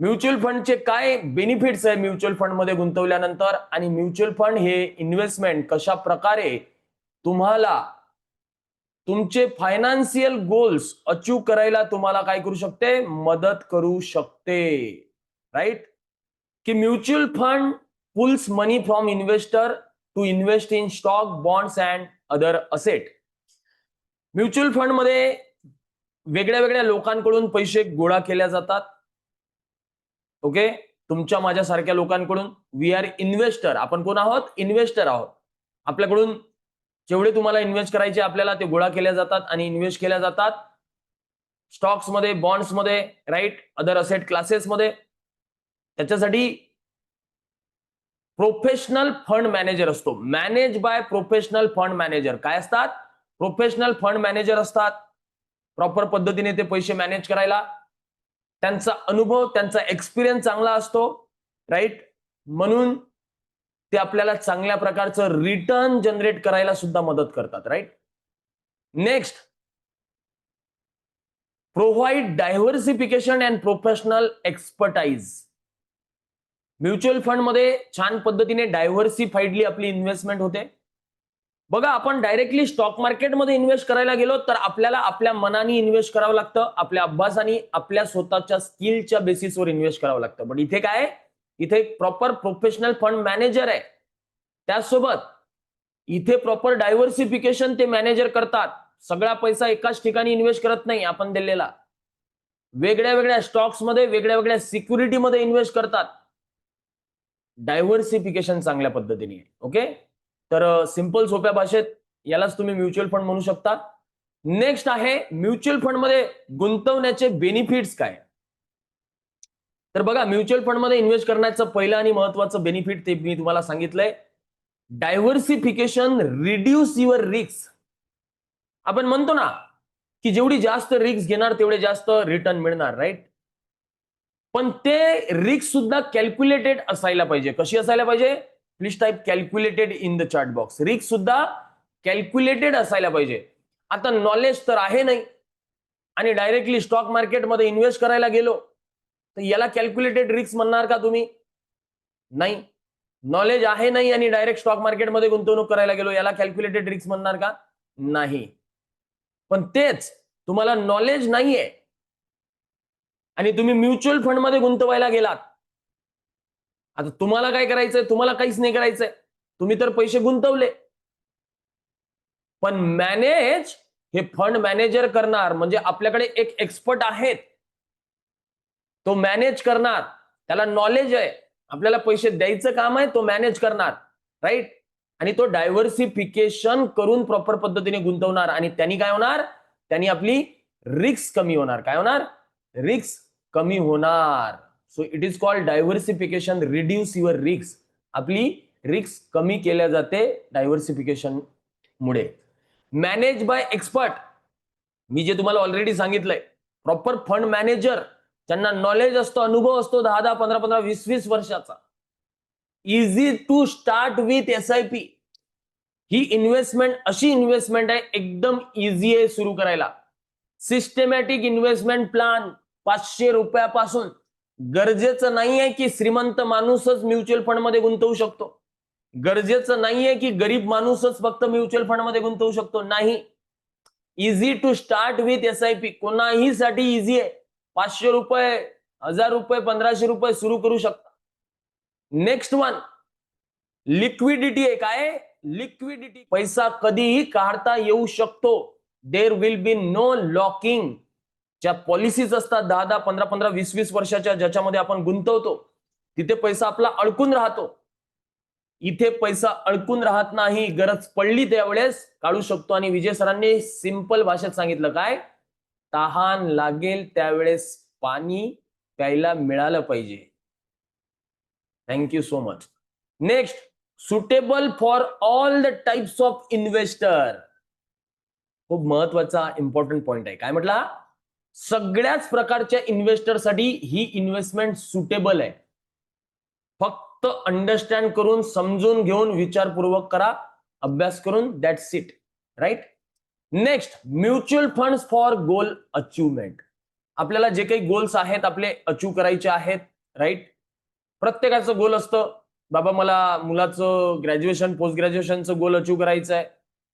Mutual फंडचे काय benefits आहे म्युच्युअल फंडमध्ये गुंतवल्यानंतर? आणि म्युच्युअल फंड हे इन्व्हेस्टमेंट कशा प्रकारे तुम्हाला तुमचे फायनान्शियल गोल्स अचीव करायला तुम्हाला काय करू शकते? मदत करू शकते. राईट की mutual fund pulls money from investor to invest in stock bonds and other asset mutual फंडमध्ये वेगळ्या वेगळ्या लोकांकडून पैसे गोळा केल्या जातात. ओके? तुमच्या माझ्यासारख्या लोकांकडून वी आर इन्व्हेस्टर आपण कोण आहोत? इन्व्हेस्टर आहोत. आपल्याकडून जेवढे तुम्हाला इन्व्हेस्ट करायचे आपल्याला ते गोळा केल्या जातात आणि इन्व्हेस्ट केल्या जातात. स्टॉक्समध्ये बॉन्ड्समध्ये राईट अदर असेट क्लासेस मध्ये. त्याच्यासाठी प्रोफेशनल फंड मॅनेजर असतो. Manage by professional fund manager काय असतात? प्रोफेशनल फंड मॅनेजर असतात. प्रॉपर पद्धतीने ते पैसे मॅनेज करायला. त्यांचा अनुभव त्यांचा एक्सपिरियन्स चांगला असतो राईट म्हणून ते आपल्याला चांगल्या प्रकारचं रिटर्न जनरेट करायला सुद्धा मदत करतात right next provide diversification and professional expertise mutual फंडमध्ये छान पद्धतीने डायव्हर्सिफाईडली आपली इन्व्हेस्टमेंट होते. बघा आपण डायरेक्टली स्टॉक मार्केटमध्ये इन्व्हेस्ट करायला गेलो तर आपल्याला आपल्या मनाने इन्व्हेस्ट करावं लागतं आपल्या अभ्यासाने आपल्या स्वतःच्या स्किलच्या बेसिसवर इन्व्हेस्ट करावं लागतं. पण इथे काय इथे एक प्रॉपर प्रोफेशनल फंड मॅनेजर आहे. त्याचसोबत इथे प्रॉपर डायव्हर्सिफिकेशन ते मॅनेजर करतात. सगळा पैसा एकाच ठिकाणी इन्व्हेस्ट करत नाही आपण दिलेला. वेगळ्या वेगळ्या स्टॉक्समध्ये वेगळ्या वेगळ्या सिक्युरिटीमध्ये इन्व्हेस्ट करतात. डायव्हर्सिफिकेशन चांगल्या पद्धतीने. ओके तर सिंपल सोप्या भाषेत यालाच तुम्ही म्युच्युअल फंड म्हणू शकता. नेक्स्ट आहे म्युच्युअल फंडमध्ये गुंतवण्याचे बेनिफिट्स काय? तर बघा म्युच्युअल फंडमध्ये इन्व्हेस्ट करण्याचं पहिलं आणि महत्वाचं बेनिफिट ते मी तुम्हाला सांगितलंय. डायव्हर्सिफिकेशन रिड्यूस युअर रिक्स आपण म्हणतो ना की जेवढी जास्त रिक्स घेणार तेवढे जास्त रिटर्न मिळणार राईट पण ते रिक्स सुद्धा कॅल्क्युलेटेड असायला पाहिजे. कशी असायला पाहिजे? Please type calculated in the chart box. रिक्स सुद्धा कॅल्क्युलेटेड असायला पाहिजे. आता नॉलेज तर आहे नाही. आणि डायरेक्टली स्टॉक मार्केटमध्ये इन्व्हेस्ट करायला गेलो तर याला कॅल्क्युलेटेड रिक्स म्हणणार का तुम्ही? नाही. नॉलेज आहे नाही आणि डायरेक्ट स्टॉक मार्केटमध्ये गुंतवणूक करायला गेलो याला कॅल्क्युलेटेड रिक्स म्हणणार का? नाही. पण तेच तुम्हाला नॉलेज नाहीये. आणि तुम्ही म्युच्युअल फंडमध्ये गुंतवायला गेलात. आता तुम्हाला काय करायचंय? तुम्हाला काहीच नाही करायचंय. तुम्ही तर पैसे गुंतवले. पण मॅनेज हे फंड मॅनेजर करणार म्हणजे आपल्याकडे एक एक्सपर्ट आहेत. तो मॅनेज करणार. त्याला नॉलेज आहे. आपल्याला पैसे द्यायचं काम आहे तो मॅनेज करणार. राईट आणि तो डायव्हर्सिफिकेशन करून प्रॉपर पद्धतीने गुंतवणार. आणि त्यांनी काय होणार? त्यांनी आपली रिक्स कमी होणार. काय होणार? रिक्स कमी होणार. So it is called diversification reduce your रिक्स आपली रिक्स कमी केल्या जाते डायव्हर्सिफिकेशन मुळे. मॅनेज बाय एक्सपर्ट मी जे तुम्हाला ऑलरेडी सांगितलंय. प्रॉपर फंड मॅनेजर ज्यांना नॉलेज असतो अनुभव असतो दहा दहा पंधरा पंधरा वीस वीस वर्षाचा. Easy to start with S I P he investment अशी इन्व्हेस्टमेंट आहे एकदम इझी आहे सुरू करायला. सिस्टमॅटिक इन्व्हेस्टमेंट प्लॅन पाचशे रुपयापासून. गरजेचं नाहीये की श्रीमंत माणूसच म्युच्युअल फंडमध्ये गुंतवू शकतो. गरजेचं नाहीये की गरीब माणूसच फक्त म्युच्युअल फंडमध्ये गुंतवू शकतो. नाही. Easy to start with S I P कोणाही साठी इझी आहे? पाचशे रुपये हजार रुपये पंधराशे रुपये सुरू करू शकता. नेक्स्ट वन लिक्विडिटी आहे. काय लिक्विडिटी पैसा कधीही काढता येऊ शकतो. There will be no locking ज्या पॉलिसीज असतात दहा दहा पंधरा पंधरा वीस वीस वर्षाच्या ज्याच्यामध्ये आपण गुंतवतो तिथे पैसा आपला अडकून राहतो. इथे पैसा अडकून राहत नाही गरज पडली त्यावेळेस काढू शकतो. आणि विजय सरांनी सिंपल भाषेत सांगितलं काय? तहान लागेल त्यावेळेस पाणी प्यायला मिळालं पाहिजे. Thank you so much next suitable for all the types of investor खूप महत्त्वाचा इम्पॉर्टंट पॉइंट आहे. काय म्हटला? सगळ्याच प्रकारच्या इन्व्हेस्टरसाठी ही इन्व्हेस्टमेंट सुटेबल आहे. फक्त अंडरस्टँड करून समजून घेऊन विचारपूर्वक करा अभ्यास करून that it right next mutual fund for goal achievement आपल्याला जे काही गोल्स आहेत आपले अचीव करायचे आहेत राईट प्रत्येकाचं गोल असतं बाबा मला मुलाचं ग्रॅज्युएशन पोस्ट ग्रॅज्युएशनचं गोल अचीव करायचं आहे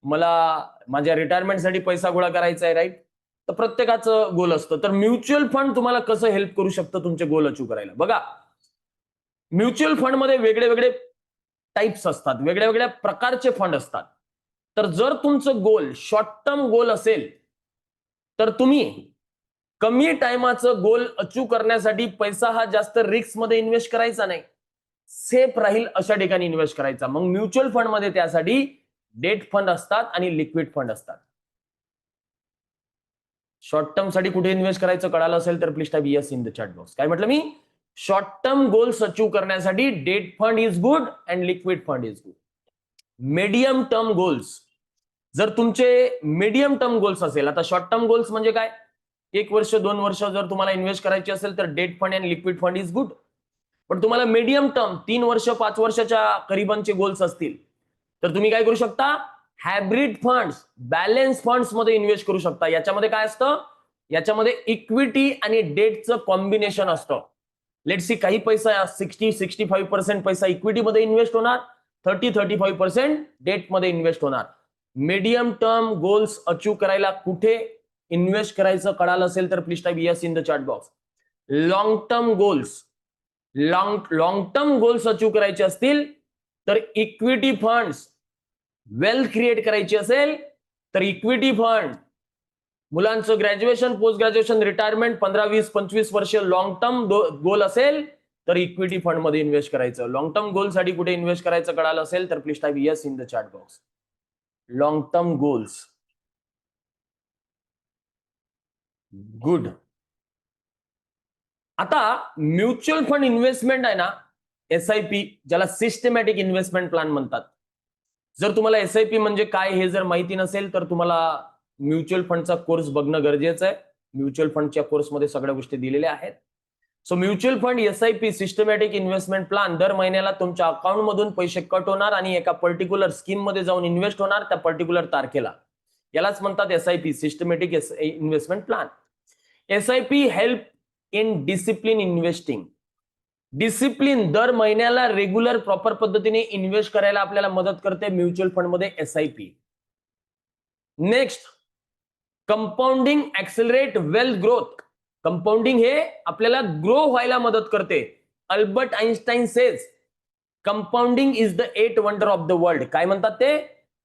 मला माझ्या रिटायरमेंटसाठी पैसा गोळा करायचा आहे राईट तर प्रत्येकाचं गोल असतं. तर म्युच्युअल फंड तुम्हाला कसं हेल्प करू शकतं तुमचे गोल अचीव करायला? बघा. म्युच्युअल फंडमध्ये वेगळे वेगळे टाईप्स असतात. वेगळ्या वेगळ्या प्रकारचे फंड असतात. तर जर तुमचं गोल शॉर्ट टर्म गोल असेल तर तुम्ही कमी टायमाचं गोल अचीव करण्यासाठी पैसा हा जास्त रिस्कमध्ये इन्व्हेस्ट करायचा नाही. सेफ राहील अशा ठिकाणी इन्व्हेस्ट करायचा. मग म्युच्युअल फंडमध्ये त्यासाठी डेट फंड असतात आणि लिक्विड फंड असतात. शॉर्ट टर्मसाठी कुठे इन्व्हेस्ट करायचं कळालं असेल तर please type yes in the chat box काय म्हटलं मी? शॉर्ट टर्म गोल्स अचीव करण्यासाठी debt fund is good and liquid fund is good medium term goals जर तुमचे मीडियम टर्म गोल्स असेल आता शॉर्ट टर्म गोल्स म्हणजे काय? एक वर्ष दोन वर्ष जर तुम्हाला इन्व्हेस्ट करायचे असेल तर debt fund and liquid fund is good पण तुम्हाला मीडियम टर्म तीन वर्ष पाच वर्षाच्या करीबनचे गोल्स असतील तर तुम्ही काय करू शकता? हायब्रिड फंड्स बॅलन्स फंड्समध्ये इन्व्हेस्ट करू शकता. याच्यामध्ये काय असतं? याच्यामध्ये इक्विटी आणि डेटचं कॉम्बिनेशन असतं. लेट सी काही पैसा सिक्स्टी सिक्स्टी फाईव्ह पर्सेंट पैसा इक्विटीमध्ये इन्व्हेस्ट होणार थर्टी थर्टी फाईव्ह पर्सेंट डेटमध्ये इन्व्हेस्ट होणार. मीडियम टर्म गोल्स अचीव करायला कुठे इन्व्हेस्ट करायचं कळालं असेल तर please type yes in the chat box long term goals long long term goals achieve करायचे असतील तर इक्विटी फंड्स वेल्थ क्रिएट करायची असेल तर इक्विटी फंड मुलांचं ग्रॅज्युएशन पोस्ट ग्रॅज्युएशन रिटायरमेंट पंधरा वीस पंचवीस वर्ष लॉंग टर्म गोल असेल तर इक्विटी फंडमध्ये इन्व्हेस्ट करायचं. लॉंग टर्म गोलसाठी कुठे इन्व्हेस्ट करायचं कळालं असेल तर please type yes in the chat box long term goals good आता म्युच्युअल फंड इन्व्हेस्टमेंट आहे ना एस आय पी ज्याला सिस्टमॅटिक इन्व्हेस्टमेंट प्लॅन म्हणतात. जर तुम्हाला एस आय पी म्हणजे काय हे जर माहिती नसेल तर तुम्हाला म्युच्युअल फंडचा कोर्स बघणं गरजेचं आहे. म्युच्युअल फंडच्या कोर्समध्ये सगळ्या गोष्टी दिलेल्या आहेत. So mutual fund S I P systematic investment plan दर महिन्याला तुमच्या अकाउंट मधून पैसे कट होणार आणि एका पर्टिक्युलर स्कीममध्ये जाऊन इन्व्हेस्ट होणार त्या पर्टिक्युलर तारखेला. यालाच म्हणतात S I P systematic investment plan S I P help in discipline investing discipline दर महिन्याला रेग्युलर प्रॉपर पद्धतीने इन्व्हेस्ट करायला आपल्याला मदत करते म्युच्युअल फंडमध्ये SIP S I P next compounding accelerate wealth growth compounding हे आपल्याला ग्रो व्हायला मदत करते. Albert Einstein says compounding is the eight wonder of the world काय म्हणतात ते?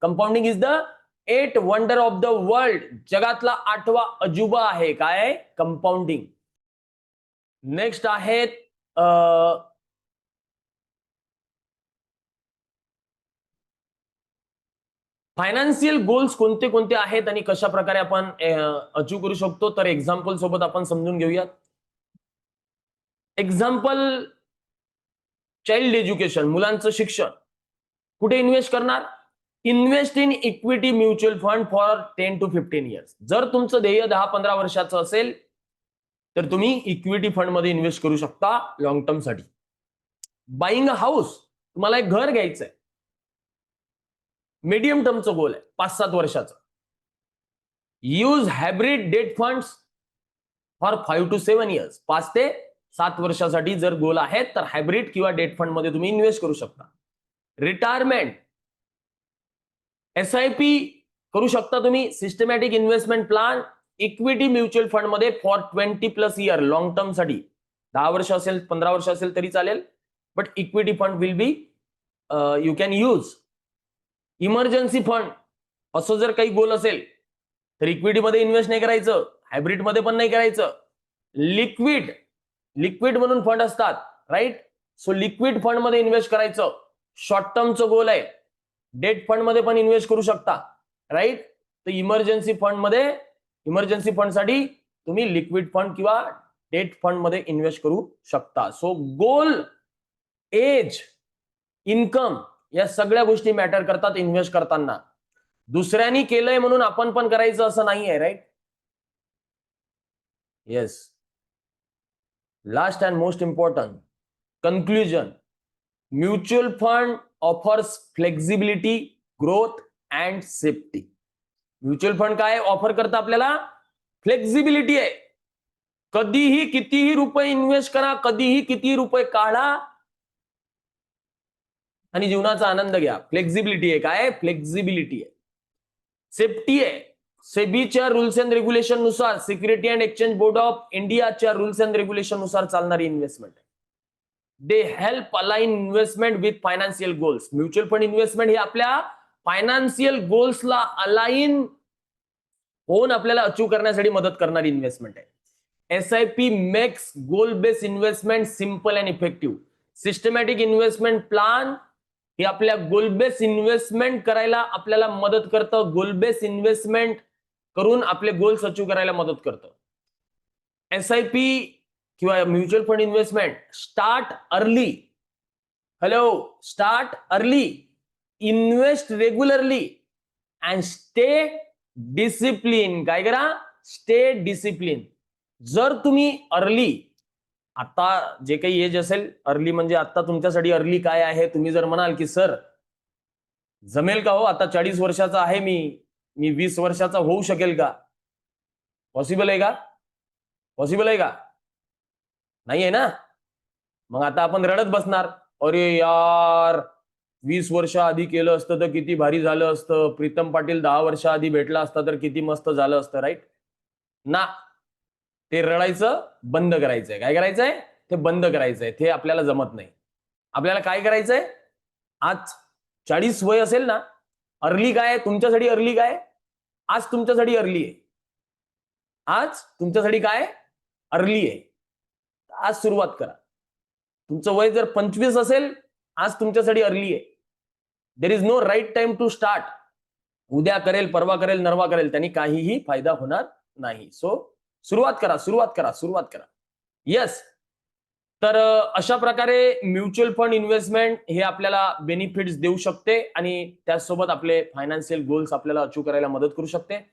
Compounding is the eight wonder of the world जगातला आठवा अजुबा आहे. काय? कंपाऊंडिंग नेक्स्ट आहेत फायनान्शियल गोल्स कोणते कोणते आहेत आणि कशा प्रकारे आपण अचीव करू शकतो? तर एक्झाम्पल सोबत आपण समजून घेऊयात. एक्झाम्पल चाइल्ड एज्युकेशन मुलांचं शिक्षण. कुठे इन्व्हेस्ट करणार? Invest in equity mutual fund for ten to fifteen years जर तुमचं ध्येय दहा पंधरा वर्षाचं असेल तर तुम्ही इक्विटी फंडमध्ये इन्व्हेस्ट करू शकता लॉंग टर्मसाठी. बाईंग अ हाऊस तुम्हाला एक घर घ्यायचं आहे मीडियम टर्मचं गोल आहे पाच सात वर्षाचं. Use hybrid debt fund for five to seven years पाच ते सात वर्षासाठी जर गोल आहेत तर हायब्रिड किंवा डेट फंडमध्ये तुम्ही इन्व्हेस्ट करू शकता. रिटायरमेंट एस आय पी करू शकता तुम्ही systematic investment plan equity mutual फंडमध्ये for twenty plus year long टर्मसाठी. दहा वर्ष असेल पंधरा वर्ष असेल तरी चालेल. But equity fund will be you can use emergency fund असं जर काही गोल असेल तर इक्विटीमध्ये इन्व्हेस्ट नाही करायचं. हायब्रिडमध्ये पण नाही करायचं. लिक्विड लिक्विड म्हणून फंड असतात राईट सो लिक्विड फंडमध्ये इन्व्हेस्ट करायचं. शॉर्ट टर्मचं गोल आहे. डेट फंडमध्ये पण इन्व्हेस्ट करू शकता राईट तर इमर्जन्सी फंडमध्ये इमर्जन्सी फंडसाठी तुम्ही लिक्विड फंड किंवा डेट फंडमध्ये इन्व्हेस्ट करू शकता. सो गोल एज इन्कम या सगळ्या गोष्टी मॅटर करतात इन्व्हेस्ट करताना. दुसऱ्यांनी केलंय म्हणून आपण पण करायचं असं नाही आहे right yes last and most important conclusion mutual fund offers flexibility growth and safety mutual fund काय ऑफर करतं आपल्याला? फ्लेक्झिबिलिटी आहे. कधीही कितीही रुपये इन्व्हेस्ट करा कधीही कितीही रुपये काढा. आणि जीवनाचा आनंद घ्या. फ्लेक्झिबिलिटी आहे. काय? फ्लेक्झिबिलिटी आहे. सेफ्टी आहे. सेबीच्या rules and रेग्युलेशननुसार security and exchange board of इंडियाच्या रुल्स अँड रेग्युलेशननुसार चालणारी investment they help align investment with financial goals mutual fund investment हे आपल्या फायनान्शियल गोल्सला अलाइन होऊन आपल्याला अचीव करण्यासाठी मदत करणारी इन्व्हेस्टमेंट आहे. S I P makes goal based investment simple and effective systematic investment plan हे आपल्या गोल बेस्ड इन्व्हेस्टमेंट करायला आपल्याला मदत करतं. गोल बेस्ड इन्व्हेस्टमेंट करून आपले गोल्स अचीव करायला मदत करतं. एस आय पी किंवा mutual fund investment start early hello start early invest regularly and stay discipline काय करा? स्टे डिसिप्लिन जर तुम्ही अर्ली आता जे काही एज असेल अर्ली म्हणजे आता तुमच्यासाठी अर्ली काय आहे? तुम्ही जर म्हणाल की सर जमेल का हो? आता चाळीस वर्षाचा आहे मी. मी वीस वर्षाचा होऊ शकेल का? पॉसिबल आहे का? पॉसिबल आहे का? नाही आहे ना? मग आता आपण रडत बसणार. अरे यार वीस वर्ष आधी केलं असतं तर किती भारी झालं असतं. प्रीतम पाटील दहा वर्ष आधी भेटला असता तर किती मस्त झालं असतं राईट ना ते रडायचं बंद करायचंय. काय करायचंय? ते बंद करायचंय. ते आपल्याला जमत नाही. आपल्याला काय करायचंय? आज चाळीस वय असेल ना अर्ली काय तुमच्यासाठी अर्ली काय आज तुमच्यासाठी अर्ली आहे. आज तुमच्यासाठी काय अर्ली आहे. आज सुरुवात करा. तुमचं वय जर पंचवीस असेल आज तुमच्यासाठी अर्ली आहे. There is no right time to start उद्या करेल परवा करेल नरवा करेल त्यांनी काहीही फायदा होणार नाही. सो सुरुवात करा सुरुवात करा सुरुवात करा. येस तर अशा प्रकारे म्युच्युअल फंड इन्व्हेस्टमेंट हे आपल्याला बेनिफिट्स देऊ शकते आणि त्याचसोबत आपले फायनान्शियल गोल्स आपल्याला अचीव करायला मदत करू शकते.